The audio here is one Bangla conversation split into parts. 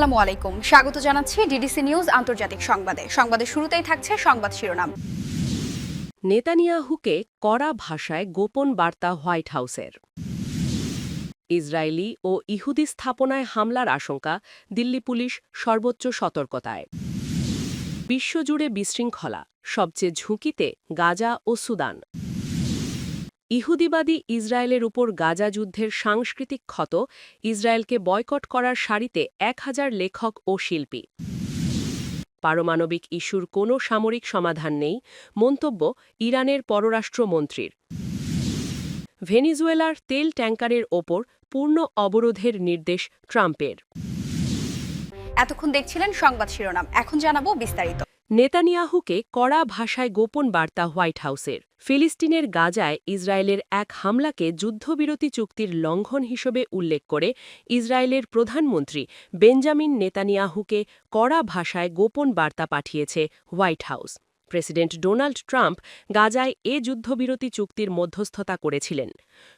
আসসালামু আলাইকুম। স্বাগত জানাচ্ছি ডিডিসি নিউজ আন্তর্জাতিক সংবাদে। শুরুতেই থাকছে সংবাদ শিরোনাম। নেতানিয়াহুকে কড়া ভাষায় গোপন বার্তা হোয়াইট হাউসের। ইসরায়েলি ও ইহুদি স্থাপনায় হামলার আশঙ্কা, দিল্লি পুলিশ সর্বোচ্চ সতর্কতায়। বিশ্বজুড়ে বিশৃঙ্খলা, সবচেয়ে ঝুঁকিতে গাজা ও সুদান। ইহুদিবাদী ইসরায়েলের উপর গাজা যুদ্ধের সাংস্কৃতিক ক্ষত, ইসরায়েলকে বয়কট করার সারিতে এক হাজার লেখক ও শিল্পী। পারমাণবিক ইস্যুর কোনো সামরিক সমাধান নেই, মন্তব্য ইরানের পররাষ্ট্রমন্ত্রীর। ভেনিজুয়েলার তেল ট্যাঙ্কারের ওপর পূর্ণ অবরোধের নির্দেশ ট্রাম্পের। এতক্ষণ দেখছিলেন সংবাদ শিরোনাম, এখন জানাব বিস্তারিত। নেতানিয়াহুকে কড়া ভাষায় গোপন বার্তা হোয়াইট হাউসের, ফিলিস্তিনের গাজায় ইসরায়েলের এক হামলাকে যুদ্ধবিরতি চুক্তির লঙ্ঘন হিসেবে উল্লেখ করে ইসরায়েলের প্রধানমন্ত্রী বেঞ্জামিন নেতানিয়াহুকে কড়া ভাষায় গোপন বার্তা পাঠিয়েছে White House. President Donald Trump গাজায় এ যুদ্ধবিরতি চুক্তির মধ্যস্থতা করেছিলেন।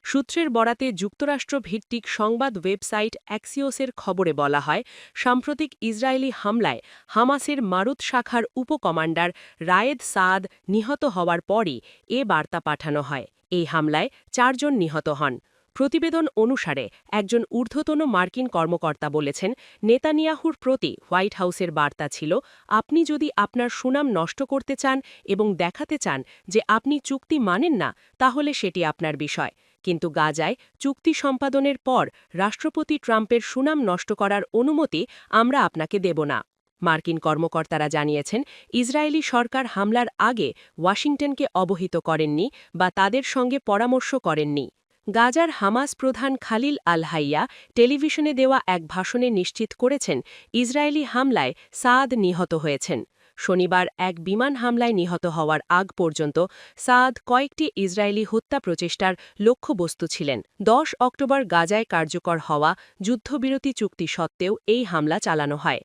সূত্রের বরাতে যুক্তরাষ্ট্র ভিত্তিক সংবাদ ওয়েবসাইট অ্যাক্সিওসের খবরে বলা হয়, সাম্প্রতিক ইসরায়েলি হামলায় হামাসের মারুত শাখার উপকমান্ডার রায়েদ সাদ নিহত হওয়ার পরই এ বার্তা পাঠানো হয়। এই হামলায় চারজন নিহত হন। প্রতিবেদন অনুসারে একজন ঊর্ধ্বতন মার্কিন কর্মকর্তা বলেছেন, নেতানিয়াহুর প্রতি হোয়াইট হাউসের বার্তা ছিল, আপনি যদি আপনার সুনাম নষ্ট করতে চান এবং দেখাতে চান যে আপনি চুক্তি মানেন না, তাহলে সেটি আপনার বিষয়। কিন্তু গাজায় চুক্তি সম্পাদনের পর রাষ্ট্রপতি ট্রাম্পের সুনাম নষ্ট করার অনুমতি আমরা আপনাকে দেব না। মার্কিন কর্মকর্তারা জানিয়েছেন, ইসরায়েলি সরকার হামলার আগে ওয়াশিংটনকে অবহিত করেননি বা তাদের সঙ্গে পরামর্শ করেননি। গাজার হামাস প্রধান খালিল আল হাইয়া টেলিভিশনে দেওয়া এক ভাষণে নিশ্চিত করেছেন, ইসরায়েলি হামলায় সাদ নিহত হয়েছেন। শনিবার এক বিমান হামলায় নিহত হওয়ার আগ পর্যন্ত সাদ কয়েকটি ইসরায়েলি হত্যা প্রচেষ্টার লক্ষ্যবস্তু ছিলেন। দশ অক্টোবর গাজায় কার্যকর হওয়া যুদ্ধবিরতি চুক্তি সত্ত্বেও এই হামলা চালানো হয়।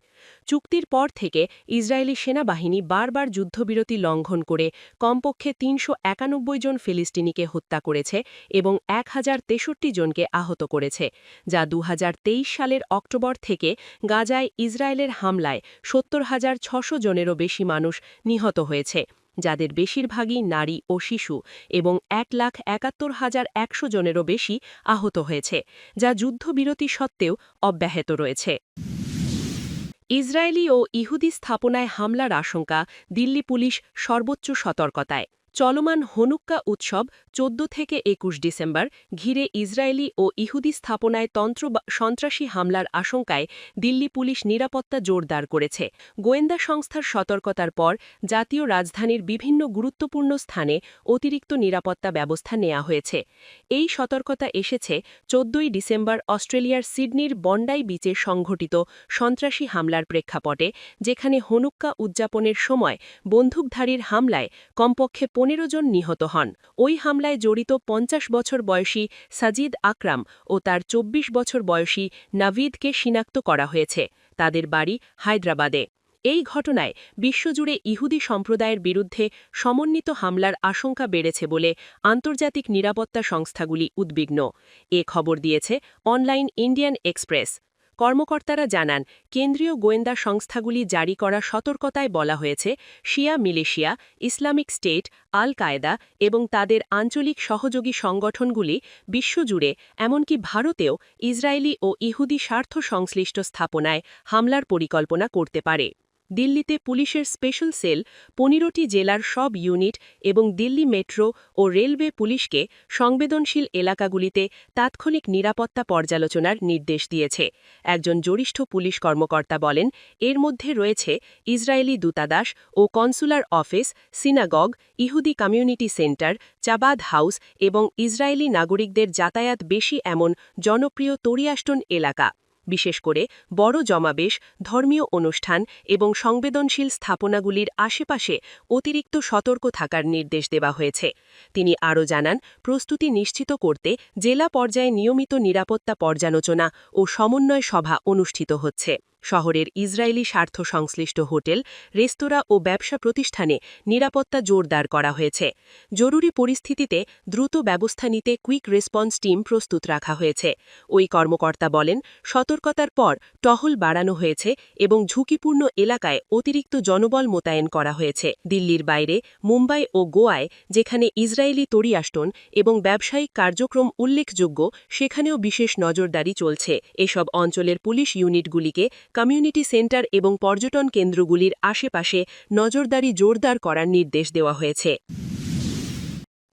চুক্তির পর থেকে ইসরায়েলি সেনাবাহিনী বারবার যুদ্ধবিরতি লঙ্ঘন করে কমপক্ষে তিনশো একানব্বই জন ফিলিস্তিনিকে হত্যা করেছে এবং এক হাজার তেষট্টি জনকে আহত করেছে, যা দুহাজার তেইশ সালের অক্টোবর থেকে গাজায় ইসরায়েলের হামলায় সত্তর হাজার ছশো জনেরও বেশি মানুষ নিহত হয়েছে, যাদের বেশিরভাগই নারী ও শিশু এবং এক লাখ একাত্তর হাজার একশো জনেরও বেশি আহত হয়েছে, যা যুদ্ধবিরতি সত্ত্বেও অব্যাহত রয়েছে। ইসরায়েলি ও ইহুদি স্থাপনায় হামলার আশঙ্কা দিল্লি পুলিশ সর্বোচ্চ সতর্কতায়। চলমান হনুক্কা উৎসব চোদ্দ থেকে একুশ ডিসেম্বর ঘিরে ইসরায়েলি ও ইহুদি স্থাপনায় তন্ত্র সন্ত্রাসী হামলার আশঙ্কায় দিল্লি পুলিশ নিরাপত্তা জোরদার করেছে। গোয়েন্দা সংস্থার সতর্কতার পর জাতীয় রাজধানীর বিভিন্ন গুরুত্বপূর্ণ স্থানে অতিরিক্ত নিরাপত্তা ব্যবস্থা নেওয়া হয়েছে। এই সতর্কতা এসেছে চোদ্দই ডিসেম্বর অস্ট্রেলিয়ার সিডনির বন্ডাই বিচে সংঘটিত সন্ত্রাসী হামলার প্রেক্ষাপটে, যেখানে হনুক্কা উদযাপনের সময় বন্দুকধারীর হামলায় কমপক্ষে পনেরো জন নিহত হন। ওই হামলায় জড়িত পঞ্চাশ বছর বয়সী সাজিদ আকরাম ও তার ২৪ বছর বয়সী নাভিদকে শিনাক্ত করা হয়েছে। তাদের বাড়ি হায়দ্রাবাদে। এই ঘটনায় বিশ্বজুড়ে ইহুদি সম্প্রদায়ের বিরুদ্ধে সমন্বিত হামলার আশঙ্কা বেড়েছে বলে আন্তর্জাতিক নিরাপত্তা সংস্থাগুলি উদ্বিগ্ন। এ খবর দিয়েছে অনলাইন ইন্ডিয়ান এক্সপ্রেস। কর্মকর্তারা জানান, কেন্দ্রীয় গোয়েন্দা সংস্থাগুলি জারি করা সতর্কতায় বলা হয়েছে, Shia militia, Islamic State Al Qaeda এবং তাদের আঞ্চলিক সহযোগী সংগঠনগুলি বিশ্বজুড়ে, এমনকি ভারতেও ইসরায়েলি ও ইহুদি স্বার্থ সংশ্লিষ্ট স্থাপনায় হামলার পরিকল্পনা করতে পারে। দিল্লিতে পুলিশের স্পেশাল সেল, পনেরোটি জেলার সব ইউনিট এবং দিল্লি মেট্রো ও রেলওয়ে পুলিশকে সংবেদনশীল এলাকাগুলিতে তাৎক্ষণিক নিরাপত্তা পর্যালোচনার নির্দেশ দিয়েছে। একজন জরিষ্ঠ পুলিশ কর্মকর্তা বলেন, এর মধ্যে রয়েছে ইসরায়েলি দূতাদাস ও কনসুলার অফিস, সিনাগগ, ইহুদি কমিউনিটি সেন্টার, চাবাদ হাউস এবং ইসরায়েলি নাগরিকদের যাতায়াত বেশি এমন জনপ্রিয় তরিয়াষ্টন এলাকা। বিশেষ করে বড় জমাবেশ, ধর্মীয় অনুষ্ঠান এবং সংবেদনশীল স্থাপনাগুলির আশেপাশে অতিরিক্ত সতর্ক থাকার নির্দেশ দেওয়া হয়েছে। তিনি আরও জানান, প্রস্তুতি নিশ্চিত করতে জেলা পর্যায়ে নিয়মিত নিরাপত্তা পর্যালোচনা ও সমন্বয় সভা অনুষ্ঠিত হচ্ছে। শহরের ইসরায়েলি স্বার্থ সংশ্লিষ্ট হোটেল, রেস্তোরাঁ ও ব্যবসা প্রতিষ্ঠানে নিরাপত্তা জোরদার করা হয়েছে। জরুরি পরিস্থিতিতে দ্রুত ব্যবস্থা নিতে কুইক রেসপন্স টিম প্রস্তুত রাখা হয়েছে। ওই কর্মকর্তা বলেন, সতর্কতার পর টহল বাড়ানো হয়েছে এবং ঝুঁকিপূর্ণ এলাকায় অতিরিক্ত জনবল মোতায়েন করা হয়েছে। দিল্লির বাইরে, মুম্বাই ও গোয়ায়, যেখানে ইসরায়েলি তরিয়াষ্টন এবং ব্যবসায়িক কার্যক্রম উল্লেখযোগ্য, সেখানেও বিশেষ নজরদারি চলছে। এসব অঞ্চলের পুলিশ ইউনিটগুলিকে কমিউনিটি সেন্টার এবং পর্যটন কেন্দ্রগুলির আশেপাশে নজরদারি জোরদার করার নির্দেশ দেওয়া হয়েছে।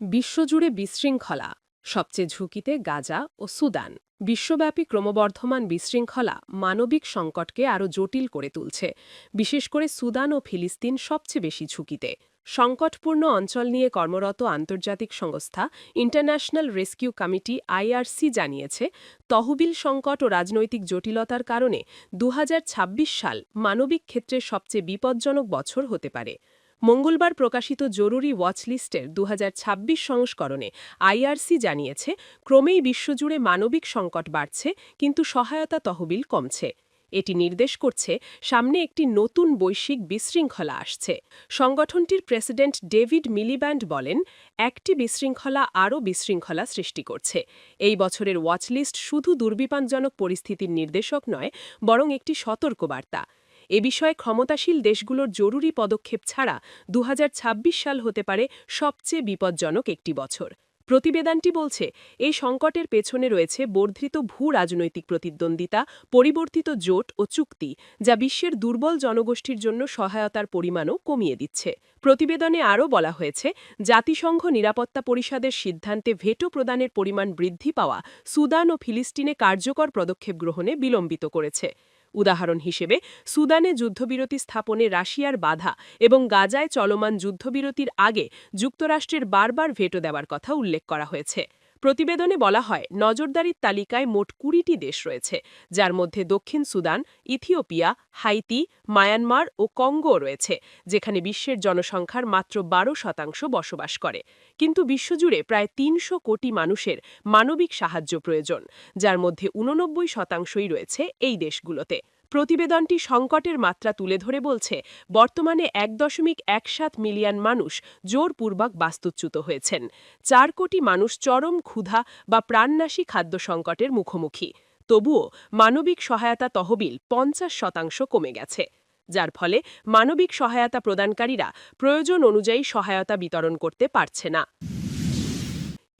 বিশ্বজুড়ে বিশৃঙ্খলা, সবচেয়ে ঝুঁকিতে গাজা ও সুদান। বিশ্বব্যাপী ক্রমবর্ধমান বিশৃঙ্খলা মানবিক সংকটকে আরও জটিল করে তুলছে। বিশেষ করে সুদান ও ফিলিস্তিন সবচেয়ে বেশি ঝুঁকিতে। সংকটপূর্ণ অঞ্চল নিয়ে কর্মরত আন্তর্জাতিক সংস্থা ইন্টারন্যাশনাল রেস্কিউ কমিটি আইআরসি জানিয়েছে, তহবিল সংকট ও রাজনৈতিক জটিলতার কারণে দুহাজার ছাব্বিশ সাল মানবিক ক্ষেত্রে সবচেয়ে বিপজ্জনক বছর হতে পারে। মঙ্গলবার প্রকাশিত জরুরি ওয়াচলিস্টের দুহাজার ছাব্বিশ সংস্করণে আইআরসি জানিয়েছে, ক্রমেই বিশ্বজুড়ে মানবিক সংকট বাড়ছে, কিন্তু সহায়তা তহবিল কমছে। এটি নির্দেশ করছে, সামনে একটি নতুন বৈশ্বিক বিশৃঙ্খলা আসছে। সংগঠনটির প্রেসিডেন্ট ডেভিড মিলিব্যান্ড বলেন, একটি বিশৃঙ্খলা আরও বিশৃঙ্খলা সৃষ্টি করছে। এই বছরের ওয়াচলিস্ট শুধু দুর্বিপাকজনক পরিস্থিতির নির্দেশক নয়, বরং একটি সতর্কবার্তা। এ বিষয়ে ক্ষমতাশীল দেশগুলোর জরুরি পদক্ষেপ ছাড়া দু হাজার ছাব্বিশ সাল হতে পারে সবচেয়ে বিপজ্জনক একটি বছর। প্রতিবেদনটি বলছে, এই সংকটের পেছনে রয়েছে বর্ধিত ভূ রাজনৈতিক প্রতিদ্বন্দ্বিতা, পরিবর্তিত জোট ও চুক্তি, যা বিশ্বের দুর্বল জনগোষ্ঠীর জন্য সহায়তার পরিমাণও কমিয়ে দিচ্ছে। প্রতিবেদনে আরও বলা হয়েছে, জাতিসংঘ নিরাপত্তা পরিষদের সিদ্ধান্তে ভেটো প্রদানের পরিমাণ বৃদ্ধি পাওয়া সুদান ও ফিলিস্তিনে কার্যকর পদক্ষেপ গ্রহণে বিলম্বিত করেছে। উদাহরণ হিসেবে, সুদানে যুদ্ধবিরতি স্থাপনে রাশিয়ার বাধা এবং গাজায় চলমান যুদ্ধবিরতির আগে যুক্তরাষ্ট্রের বারবার ভেটো দেওয়ার কথা উল্লেখ করা হয়েছে। প্রতিবেদনে বলা হয়, নজরদারির তালিকায় মোট কুড়িটি দেশ রয়েছে, যার মধ্যে দক্ষিণ সুদান, ইথিওপিয়া, হাইতি, মায়ানমার ও কঙ্গো রয়েছে, যেখানে বিশ্বের জনসংখ্যার মাত্র বারো শতাংশ বসবাস করে। কিন্তু বিশ্বজুড়ে প্রায় তিনশো কোটি মানুষের মানবিক সাহায্য প্রয়োজন, যার মধ্যে উননব্বই শতাংশই রয়েছে এই দেশগুলোতে। প্রতিবেদনটি সংকটের মাত্রা তুলে ধরে বলছে, বর্তমানে এক দশমিক এক সাত মিলিয়ন মানুষ জোরপূর্বক বাস্তুচ্যুত হয়েছেন। চার কোটি মানুষ চরম ক্ষুধা বা প্রাণনাশী খাদ্য সংকটের মুখোমুখি। তবুও মানবিক সহায়তা তহবিল পঞ্চাশ শতাংশ কমে গেছে। যার ফলে মানবিক সহায়তা প্রদানকারীরা প্রয়োজন অনুযায়ী সহায়তা বিতরণ করতে পারছে না।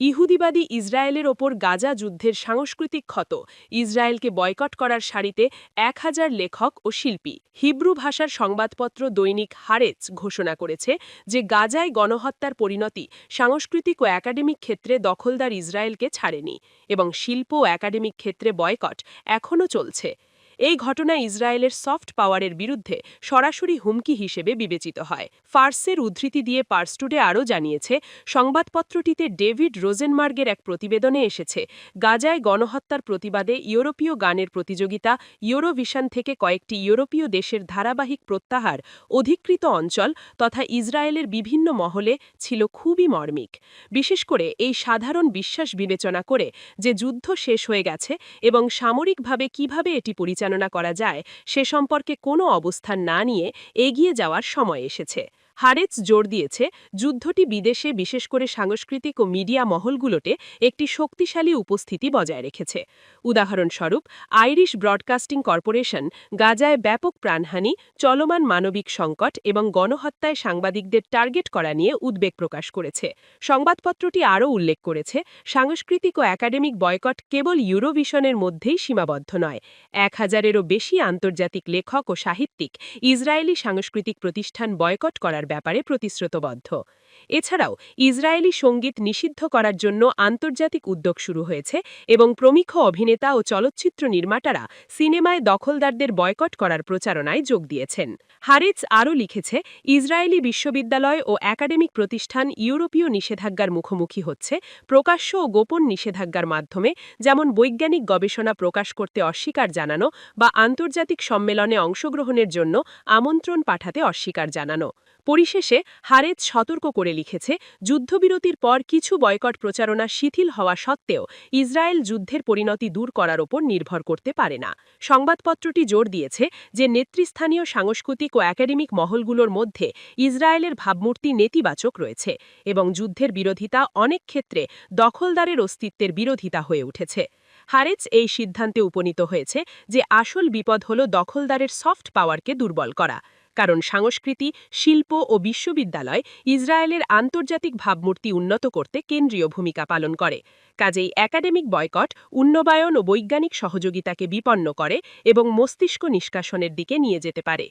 ইহুদিবাদী ইসরায়েলের ওপর গাজা যুদ্ধের সাংস্কৃতিক ক্ষত। ইসরায়েলকে বয়কট করার সারিতে এক হাজার লেখক ও শিল্পী। হিব্রু ভাষার সংবাদপত্র দৈনিক হারেজ ঘোষণা করেছে যে গাজায় গণহত্যার পরিণতি সাংস্কৃতিক ও একাডেমিক ক্ষেত্রে দখলদার ইসরায়েলকে ছাড়েনি এবং শিল্প ও একাডেমিক ক্ষেত্রে বয়কট এখনও চলছে। এই ঘটনা ইসরায়েলের সফট পাওয়ারের বিরুদ্ধে সরাসরি হুমকি হিসেবে বিবেচিত হয়। ফার্সের উদ্ধৃতি দিয়ে পার্সটুডে আরও জানিয়েছে, সংবাদপত্রটিতে ডেভিড রোজেনমার্গের এক প্রতিবেদনে এসেছে, গাজায় গণহত্যার প্রতিবাদে ইউরোপীয় গানের প্রতিযোগিতা ইউরোভিশন থেকে কয়েকটি ইউরোপীয় দেশের ধারাবাহিক প্রত্যাহার, অধিকৃত অঞ্চল তথা ইসরায়েলের বিভিন্ন মহলে ছিল খুবই মর্মিক। বিশেষ করে এই সাধারণ বিশ্বাস বিবেচনা করে যে যুদ্ধ শেষ হয়ে গেছে এবং সামরিকভাবে কীভাবে এটি পরিচালনা করা যায় সে সম্পর্কে কোনো অবস্থান না নিয়ে এগিয়ে যাওয়ার সময় এসেছে। হারেজ জোর দিয়েছে যুদ্ধটি বিদেশে বিশেষ করে সাংস্কৃতিক ও মিডিয়া মহলগুলোতে একটি শক্তিশালী উপস্থিতি বজায় রেখেছে। উদাহরণস্বরূপ, আইরিশ ব্রডকাস্টিং কর্পোরেশন গাজায় ব্যাপক প্রাণহানি, চলমান মানবিক সংকট এবং গণহত্যায় সাংবাদিকদের টার্গেট করা নিয়ে উদ্বেগ প্রকাশ করেছে। সংবাদপত্রটি আরও উল্লেখ করেছে, সাংস্কৃতিক ও একাডেমিক বয়কট কেবল ইউরোভিশনের মধ্যেই সীমাবদ্ধ নয়। এক হাজারেরও বেশি আন্তর্জাতিক লেখক ও সাহিত্যিক ইসরায়েলি সাংস্কৃতিক প্রতিষ্ঠান বয়কট করার ব্যাপারে প্রতিশ্রুতবদ্ধ। এছাড়াও, ইসরায়েলি সংগীত নিষিদ্ধ করার জন্য আন্তর্জাতিক উদ্যোগ শুরু হয়েছে এবং প্রমুখ অভিনেতা ও চলচ্চিত্র নির্মাতারা সিনেমায় দখলদারদের বয়কট করার প্রচারণায় যোগ দিয়েছেন। হারিজ আরও লিখেছে, ইসরায়েলি বিশ্ববিদ্যালয় ও একাডেমিক প্রতিষ্ঠান ইউরোপীয় নিষেধাজ্ঞার মুখোমুখি হচ্ছে, প্রকাশ্য ও গোপন নিষেধাজ্ঞার মাধ্যমে, যেমন বৈজ্ঞানিক গবেষণা প্রকাশ করতে অস্বীকার জানানো বা আন্তর্জাতিক সম্মেলনে অংশগ্রহণের জন্য আমন্ত্রণ পাঠাতে অস্বীকার জানানো। পরিশেষে হারেজ সতর্ক করে লিখেছে, যুদ্ধবিরতির পর কিছু বয়কট প্রচারণা শিথিল হওয়া সত্ত্বেও ইসরায়েল যুদ্ধের পরিণতি দূর করার ওপর নির্ভর করতে পারে না। সংবাদপত্রটি জোর দিয়েছে যে নেতৃস্থানীয় সাংস্কৃতিক ও একাডেমিক মহলগুলোর মধ্যে ইসরায়েলের ভাবমূর্তি নেতিবাচক রয়েছে এবং যুদ্ধের বিরোধিতা অনেক ক্ষেত্রে দখলদারের অস্তিত্বের বিরোধিতা হয়ে উঠেছে। হারেজ এই সিদ্ধান্তে উপনীত হয়েছে যে আসল বিপদ হল দখলদারের সফট পাওয়ারকে দুর্বল করা। কারণ সংস্কৃতি, শিল্প ও বিশ্ববিদ্যালয় ইসরায়েলের আন্তর্জাতিক ভাবমূর্তি উন্নত করতে কেন্দ্রীয় ভূমিকা পালন করে। কাজেই একাডেমিক বয়কট উন্নবায়ন ও বৈজ্ঞানিক সহযোগিতাকে বিপন্ন করে এবং মস্তিষ্ক নিষ্কাশনের দিকে নিয়ে যেতে পারে।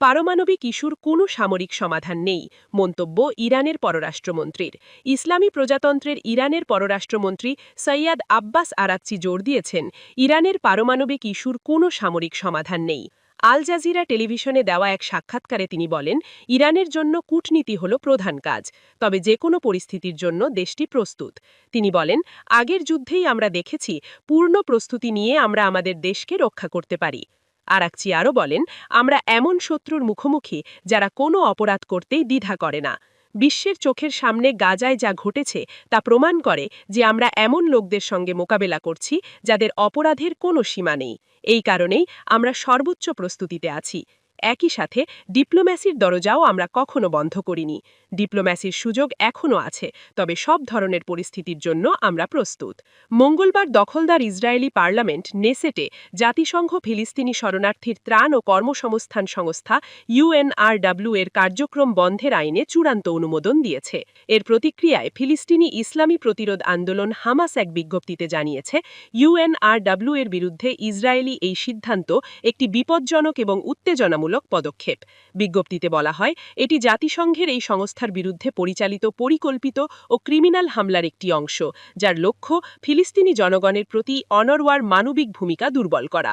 পারমাণবিক ইস্যুর কোনো সামরিক সমাধান নেই, মন্তব্য ইরানের পররাষ্ট্রমন্ত্রীর। ইসলামী প্রজাতন্ত্রের ইরানের পররাষ্ট্রমন্ত্রী সৈয়াদ আব্বাস আরাকচি জোর দিয়েছেন, ইরানের পারমাণবিক ইস্যুর কোনো সামরিক সমাধান নেই। আল জাজিরা টেলিভিশনে দেওয়া এক সাক্ষাৎকারে তিনি বলেন, ইরানের জন্য কূটনীতি হল প্রধান কাজ, তবে যে কোনো পরিস্থিতির জন্য দেশটি প্রস্তুত। তিনি বলেন, আগের যুদ্ধেই আমরা দেখেছি পূর্ণ প্রস্তুতি নিয়ে আমরা আমাদের দেশকে রক্ষা করতে পারি। আরাকচি আরও বলেন, আমরা এমন শত্রুর মুখোমুখি যারা কোনো অপরাধ করতেই দ্বিধা করে না। বিশ্বের চোখের সামনে গাজায় যা ঘটেছে তা প্রমাণ করে যে আমরা এমন লোকদের সঙ্গে মোকাবেলা করছি যাদের অপরাধের কোনো সীমা নেই। এই কারণেই আমরা সর্বোচ্চ প্রস্তুতিতে আছি। একই সাথে ডিপ্লোম্যাসির দরজাও আমরা কখনো বন্ধ করিনি। ডিপ্লোম্যাসির সুযোগ এখনও আছে, তবে সব ধরনের পরিস্থিতির জন্য আমরা প্রস্তুত। মঙ্গলবার দখলদার ইসরায়েলি পার্লামেন্ট নেসেটে জাতিসংঘ ফিলিস্তিনি শরণার্থীর ত্রাণ ও কর্মসংস্থান সংস্থা ইউএনআরডব্লিউ এর কার্যক্রম বন্ধের আইনে চূড়ান্ত অনুমোদন দিয়েছে। এর প্রতিক্রিয়ায় ফিলিস্তিনি ইসলামী প্রতিরোধ আন্দোলন হামাস এক বিজ্ঞপ্তিতে জানিয়েছে ইউএনআরডব্লিউ এর বিরুদ্ধে ইসরায়েলি এই সিদ্ধান্ত একটি বিপজ্জনক এবং উত্তেজনামূলক পদক্ষেপ। বিজ্ঞপ্তিতে বলা হয়, এটি জাতিসংঘের এই সংস্থার বিরুদ্ধে পরিচালিত, পরিকল্পিত ও ক্রিমিনাল হামলার একটি অংশ, যার লক্ষ্য ফিলিস্তিনি জনগণের প্রতি অনরওয়ার মানবিক ভূমিকা দুর্বল করা।